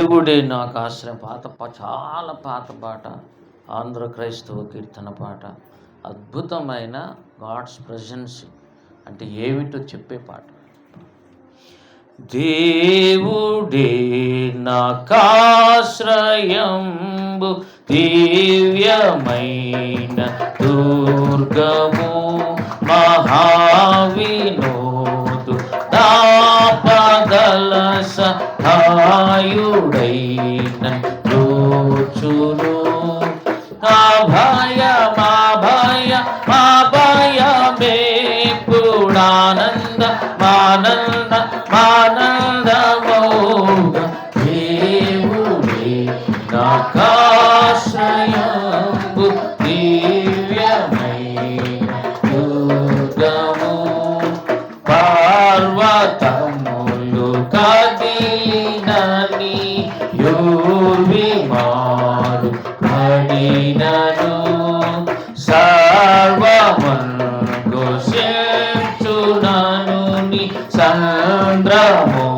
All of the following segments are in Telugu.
దేవుడే నాకు ఆశ్రయం. పాత చాలా పాత పాట. ఆంధ్ర క్రైస్తవ కీర్తన పాట. అద్భుతమైన గాడ్స్ ప్రజెన్స్. అంటే ఏమిటో చెప్పే పాట. దేవుడే నాకాశ్రయంబు దివ్యమైన దుర్గము సహాయుడైన ఆ భయ మా భయ మా భయమే పూడానంద మానంద యోవి యోర్వి మారు పడినను సర్వమంగు శిక్షునను సంద్రమో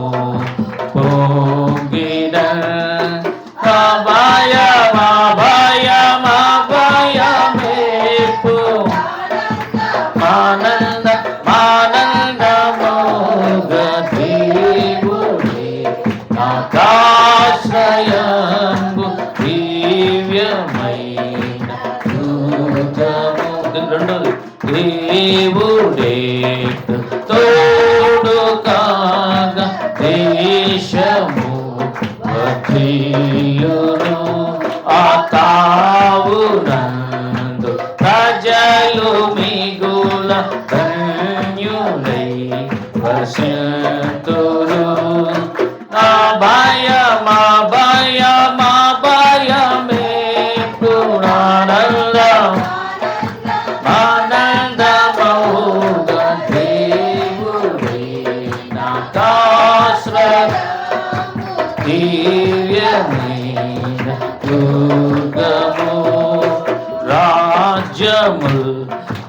ఆకాశ్రయంబు దివ్యమైన రెండోది దేవుడే తోడు కాగా దేశము వర్ధిల్లును. ఆ తావునందు ప్రజలు మిగుల ధన్యులై వర్షంతురు దివ్యమైన దుర్గము రాజ్యముల్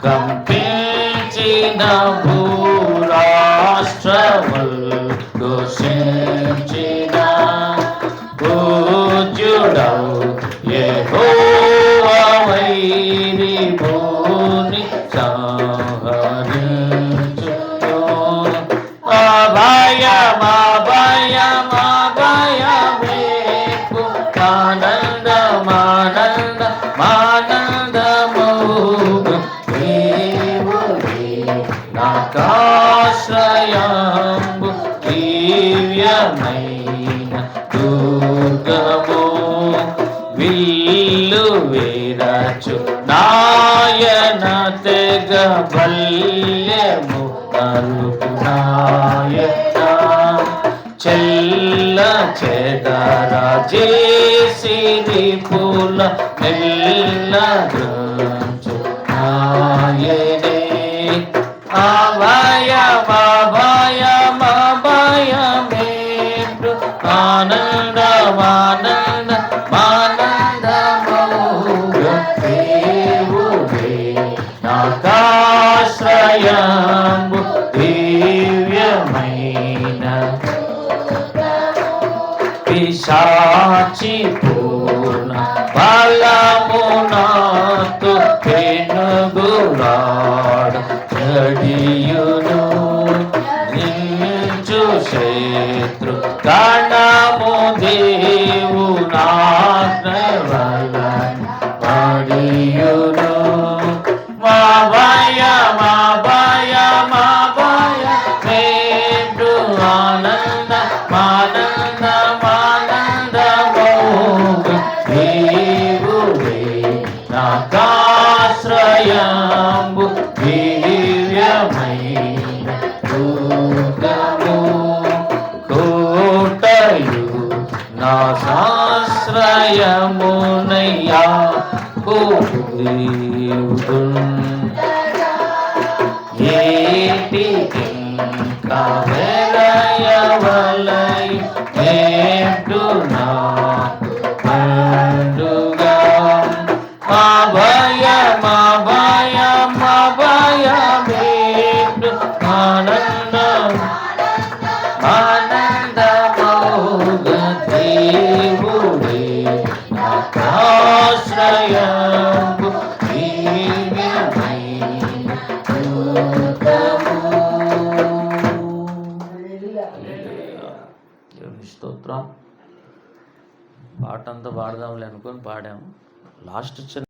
కంపించిన భూరాష్ట్రముల్ ఘోషించిన పూజ్యుడవు వైరి భూని సంహరించును అభయ దివ్యమైన దుర్గము. విల్లు వీరచు నాయన తెగ బల్యము నలుపు నాయన చెల్ల చెదర చేసిరి పూల మెల్ల గ్రంచు నాయనే. ఆవా సాచి పూర్ణ బలమునాతో పెనుగులాడు జడియును నాకాశ్రయంబు దివ్యమైన దుర్గము కోటయు నా సాశ్రయమునయ్యా ఓ దేవుడు స్తోత్రం. పాట అంతా పాడదాంలే అనుకొని పాడాము. లాస్ట్ చిన్న